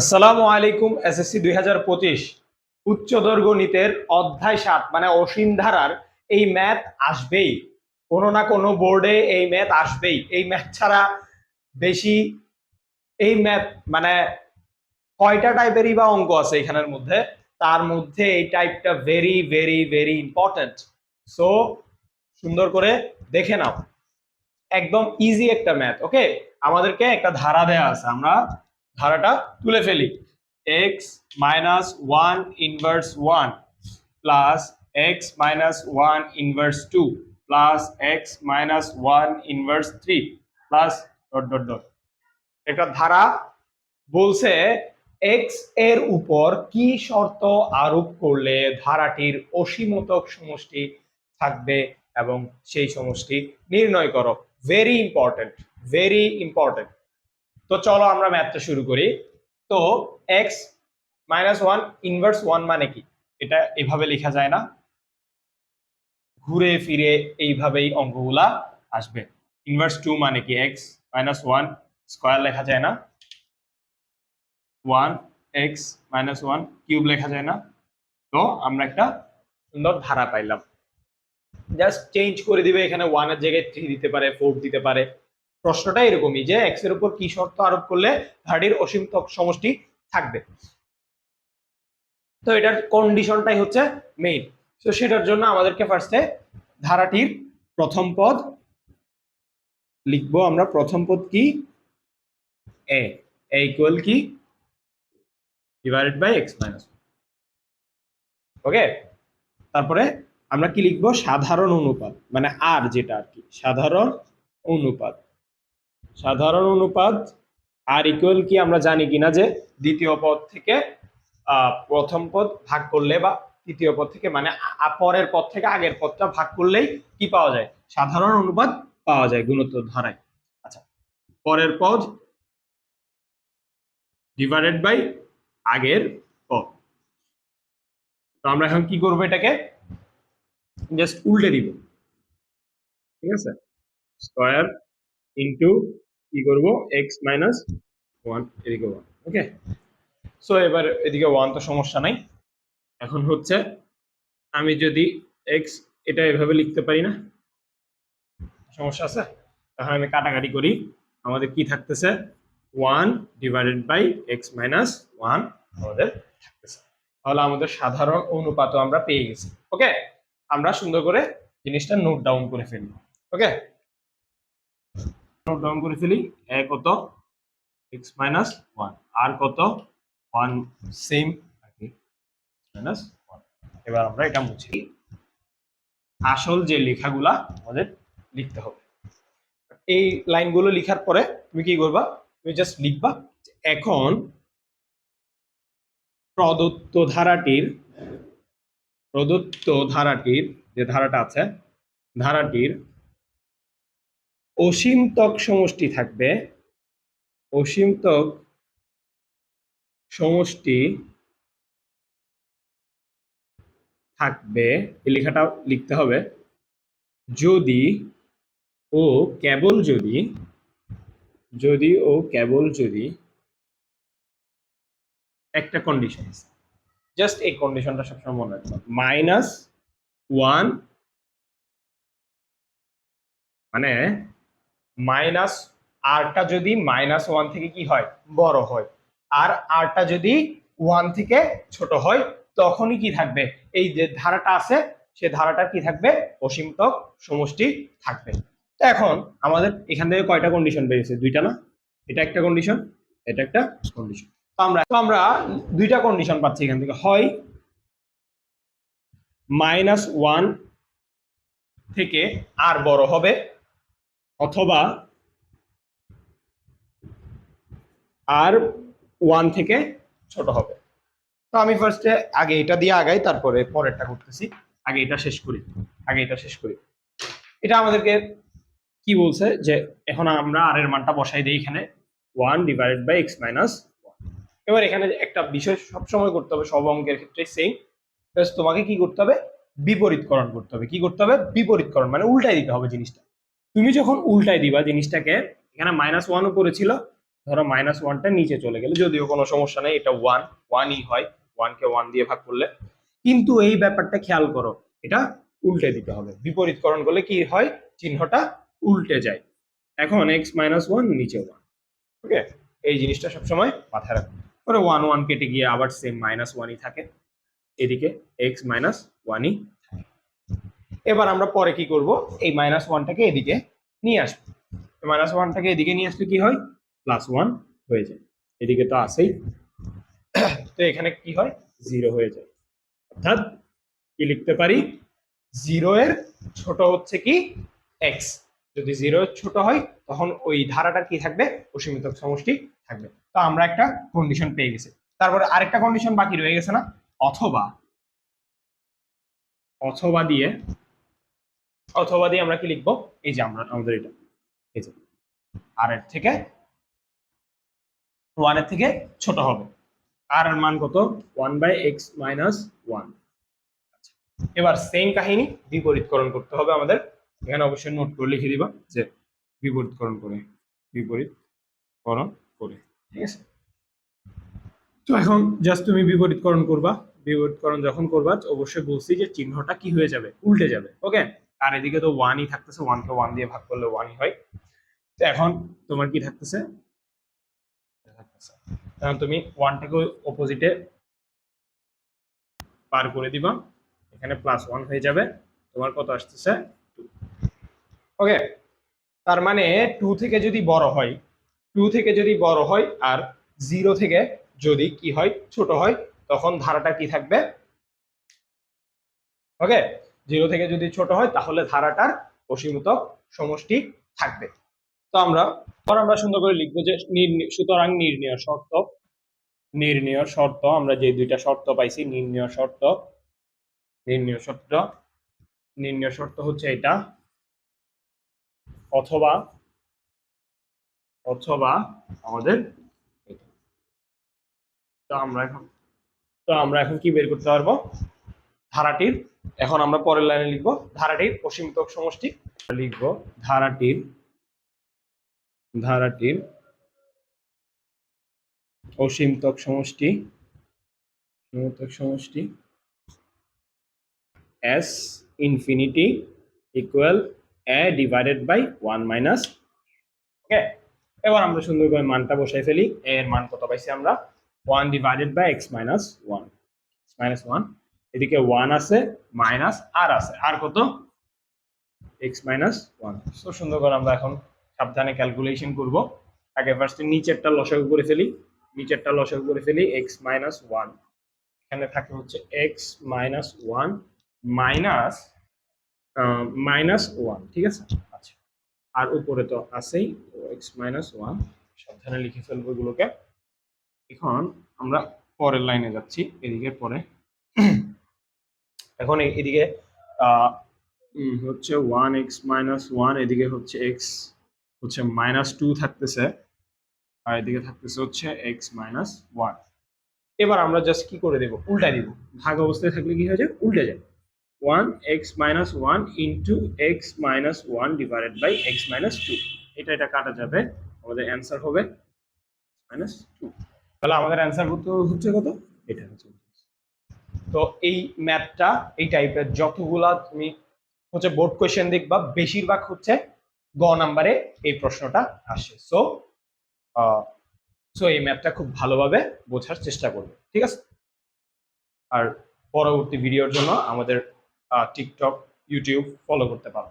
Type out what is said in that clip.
আসসালামু আলাইকুম, এসএসসি দুই হাজার পঁচিশ উচ্চতর গণিতের অধ্যায় সাত মানে অসীম ধারার এই ম্যাথ আসবেই। কোনো না কোনো বোর্ডে এই ম্যাথ আসবেই। এই ম্যাথ ছাড়া বেশি এই ম্যাথ মানে কয়টা টাইপেরই বা অঙ্ক আছে এখানের মধ্যে, তার মধ্যে এই টাইপটা very very very important so সুন্দর করে দেখে নাও। একদম ইজি একটা ম্যাথ ওকে আমাদেরকে একটা ধারা দেয়া আছে, আমরা ধারাটা তুলে ফেলি। X minus one inverse one plus X minus one inverse two plus X minus one inverse three plus dot dot dot একটা ধারা বলছে এক্সের উপর কি শর্ত আরোপ করলে ধারাটির অসীমতক সমষ্টি থাকবে এবং সেই সমষ্টি নির্ণয় করো। ভেরি ইম্পর্টেন্ট ভেরি ইম্পর্টেন্ট তো চলো আমরা ম্যাথটা শুরু করি। তো X minus one inverse one মানে কি? এটা এভাবে লেখা যায় না। ঘুরে ফিরে এইভাবেই অঙ্কগুলা আসবে। ইনভার্স টু মানে কি? এক্স মাইনাস ওয়ান স্কোয়ার লেখা যায় না। One X minus one cube লেখা যায় না। তো আমরা একটা সুন্দর ধারা পাইলাম। জাস্ট চেঞ্জ করে দিবে। এখানে ওয়ানের জায়গায় থ্রি দিতে পারে ফোর দিতে পারে। প্রশ্নটা এরকমই যে এক্সের উপর কি শর্ত আরোপ করলে ধারাটির অসীম সমষ্টি থাকবে। তো এটার কন্ডিশনটাই হচ্ছে মেইন তো সেটার জন্য আমাদেরকে ফার্স্টে ধারাটির প্রথম পদ লিখব আমরা। প্রথম পদ কি? এ ইকুয়াল কি? Divided by X minus okay তারপরে আমরা কি লিখব? সাধারণ অনুপাত মানে আর যেটা আর কি, সাধারণ অনুপাত। সাধারণ অনুপাত আর ইকুয়াল কি আমরা জানি কিনা যে দ্বিতীয় পদ থেকে প্রথম পদ ভাগ করলে বা তৃতীয় পদ থেকে মানে পরের পদ থেকে আগের পদটা ভাগ করলেই কি পাওয়া যায়? সাধারণ অনুপাত পাওয়া যায় গুণোত্তর ধারায়। আচ্ছা পরের পদ ডিভাইডেড বাই আগের পদ। তো আমরা এখন কি করব এটাকে? জাস্ট উল্টে দিব। ঠিক আছে? স্কোয়ার ইন্টু কি করব? এক্স মাইনাস ওয়ান এদিকে ওয়ান ওকে সো এবার এদিকে ওয়ান তো সমস্যা নাই। এখন হচ্ছে, আমি যদি এক্স এটা এভাবে লিখতে পারি না? সমস্যা আছে? তাহলে আমি কাটাকাটি করি। আমাদের কি থাকতেছে? One divided by X minus one আমাদের থাকতেছে। তাহলে আমাদের সাধারণ অনুপাতও আমরা পেয়ে গেছি ওকে আমরা সুন্দর করে জিনিসটা নোট ডাউন করে ফেলব ওকে ডাউন করে ফেলি। এ কত? এক্স মাইনাস ওয়ান আর কত? ওয়ান সেম মাইনাস ওয়ান এবার আমরা এটা মুছি আসল যে লেখাগুলা আমাদের লিখতে হবে। এই লাইনগুলো লেখার পরে তুমি কি করবা? তুমি জাস্ট লিখবা এখন প্রদত্ত ধারাটির প্রদত্ত ধারাটির যে ধারাটা আছে ধারাটির অসীমতক সমষ্টি থাকবে। অসীমতক সমষ্টি থাকবে লেখাটা লিখতে হবে। যদি ও কেবল যদি যদি ও কেবল যদি একটা কন্ডিশন জাস্ট এই কন্ডিশনটা সবসময় মনে রাখবে মাইনাস ওয়ান মানে মাইনাস আরটা যদি মাইনাস ওয়ান থেকে কি হয়? বড় হয়। আর আরটা যদি ওয়ান থেকে ছোট হয়, তখনই কি থাকবে? এই যে ধারাটা আছে, সে ধারাটা কি থাকবে? অসীমতক সমষ্টি থাকবে। তো এখন আমাদের এখান থেকে কয়টা কন্ডিশন বেরিয়েছে? দুইটা না? এটা একটা কন্ডিশন এটা একটা কন্ডিশন তো আমরা তো আমরা দুইটা কন্ডিশন পাচ্ছি এখান থেকে। হয় মাইনাস ওয়ান থেকে আর বড় হবে অথবা আর ওয়ান থেকে ছোট হবে। তো আমি ফার্স্টে আগে এটা দিয়ে আগাই, তারপরে পরেরটা করতেছি। আগে এটা শেষ করি। আগে এটা শেষ করি। এটা আমাদেরকে কি বলছে যে, এখন আমরা আর এর মানটা বসাই দিই এখানে। One divided by X minus এবার এখানে একটা বিষয় সবসময় করতে হবে, সব অঙ্কের ক্ষেত্রে সেম তোমাকে কি করতে হবে? বিপরীতকরণ করতে হবে। কি করতে হবে? বিপরীতকরণ মানে উল্টাই দিতে হবে জিনিসটা। তুমি যখন উল্টাই দিবা জিনিসটাকে, এখানে মাইনাস ওয়ান উপরে ছিল ধরো মাইনাস ওয়ানটা নিচে চলে গেলে, যদিও কোনো সমস্যা নেই, এটা ওয়ান ওয়ানই হয় ওয়ানকে ওয়ান দিয়ে ভাগ করলে। কিন্তু এই ব্যাপারটা খেয়াল করো, এটা উল্টে দিতে হবে। বিপরীতকরণ করলে কি হয়? চিহ্নটা উল্টে যায়। এখন এক্স মাইনাস ওয়ান নিচে ওয়ান ওকে এই জিনিসটা সবসময় মাথায় রাখো। পরে ওয়ান ওয়ান কেটে গিয়ে আবার সেম মাইনাস ওয়ানই থাকে। এদিকে এক্স মাইনাস ওয়ানই এবার আমরা পরে কি করব? এই মাইনাস ওয়ানটাকে এদিকে নিয়ে আসব। মাইনাস ওয়ানটাকে এদিকে নিয়ে আসলে কি হয়? প্লাস ওয়ান হয়ে যায়। এদিকে তো আসেই তো এখানে কি হয়? জিরো হয়ে যায়। অর্থাৎ কি লিখতে পারি? জিরো এর ছোট হচ্ছে কি? এক্স যদি জিরো ছোট হয়, তখন ওই ধারাটা কি থাকবে? অসীমিত সমষ্টি থাকবে। তো আমরা একটা কন্ডিশন পেয়ে গেছি। তারপরে আরেকটা কন্ডিশন বাকি রয়ে গেছে না? অথবা অথবা দিয়ে অথবা দিয়ে আমরা কি লিখব? এই যে আমরা, আমাদের এটা। এই যে। আর এর থেকে ওয়ানের থেকে ছোট হবে। আর এর মান কত? One by X minus one এবার সেম কাহিনী বিপরীতকরণ করতে হবে আমাদের। এখানে অবশ্যই নোট করে লিখে দিবা যে বিপরীতকরণ করে বিপরীতকরণ করে। ঠিক আছে? তো এখন জাস্ট তুমি বিপরীতকরণ করবা। বিপরীতকরণ যখন করবা, অবশ্যই বলছি যে চিহ্নটা কি হয়ে যাবে? উল্টে যাবে। ওকে আর এদিকে তো ওয়ানই থাকতেছে ওয়ানকে ওয়ান দিয়ে ভাগ করলে ওয়ানই হয়। তো এখন তোমার কি থাকতেছে? এখন তুমি ওয়ানটাকে অপোজিটে পার করে দিবা। এখানে প্লাস ওয়ান হয়ে যাবে। তোমার কত আসতেছে? ওকে তার মানে টু থেকে যদি বড় হয় টু থেকে যদি বড় হয় আর জিরো থেকে যদি কি হয়, ছোট হয়, তখন ধারাটা কি থাকবে? ওকে জিরো থেকে যদি ছোট হয়, তাহলে ধারাটার অসীমিত সমষ্টি থাকবে। তো আমরা পর আমরা সুন্দর করে লিখব যে সুতরাং নির্ণয় শর্ত নির্ণয় শর্ত, আমরা যে দুইটা শর্ত পাইছি, নির্ণয় শর্ত নির্ণয় শর্ত নির্ণয় শর্ত হচ্ছে এটা, অথবা অথবা আমাদের তো আমরা এখন, তো আমরা এখন কি বের করতে পারব? ধারাটির এখন আমরা পরের লাইনে লিখব ধারাটির অসীমিত সমষ্টি। লিখব ধারাটির ধারাটির অসীমতক সমষ্টি অসীমতক সমষ্টি s infinity equal a divided by 1 minus okay এবার আমরা সুন্দর করে মানটা বসাই ফেলি। এর মান কত পাইছি আমরা? 1 divided by x minus 1 x minus 1 এদিকে ওয়ান আছে মাইনাস আর আছে। আর কত? এক্স মাইনাস ওয়ান সো সুন্দর করে আমরা এখন সাবধানে ক্যালকুলেশন করব। আগে ফার্স্টে নিচেরটা লসাগু করে ফেলি। নিচেরটা লসাগু করে ফেলি এক্স মাইনাস ওয়ান এখানে থাকে হচ্ছে x minus 1 minus minus one ঠিক আছে? আচ্ছা। আর উপরে তো আছেই এক্স মাইনাস ওয়ান সাবধানে লিখে ফেলব এগুলোকে। এখন আমরা পরের লাইনে যাচ্ছি, এদিকে পরে। এখন এদিকে হচ্ছে ওয়ান এক্স মাইনাস ওয়ান এদিকে হচ্ছে এক্স হচ্ছে মাইনাস টু থাকতেছে, আর এদিকে থাকতেছে হচ্ছে এক্স মাইনাস ওয়ান এবার আমরা জাস্ট কি করে দেব? উল্টাই দিব। ভাগ অবস্থায় থাকলে কি হয়ে যায়? উল্টে যায়। One X minus one into X minus one divided by X minus two এটা এটা কাটা যাবে। আমাদের অ্যান্সার হবে মাইনাস টু তাহলে আমাদের অ্যান্সার হচ্ছে কত? এটা হচ্ছে তো এই ম্যাথটা, এই টাইপের যতগুলা তুমি হচ্ছে বোর্ড কোয়েশ্চেন দেখবা, বেশিরভাগ হচ্ছে গ নাম্বারে এই প্রশ্নটা আসে। সো সো এই ম্যাপটা খুব ভালোভাবে বোঝার চেষ্টা করবে, ঠিক আছে? আর পরবর্তী ভিডিওর জন্য আমাদের টিকটক ইউটিউব ফলো করতে পারো।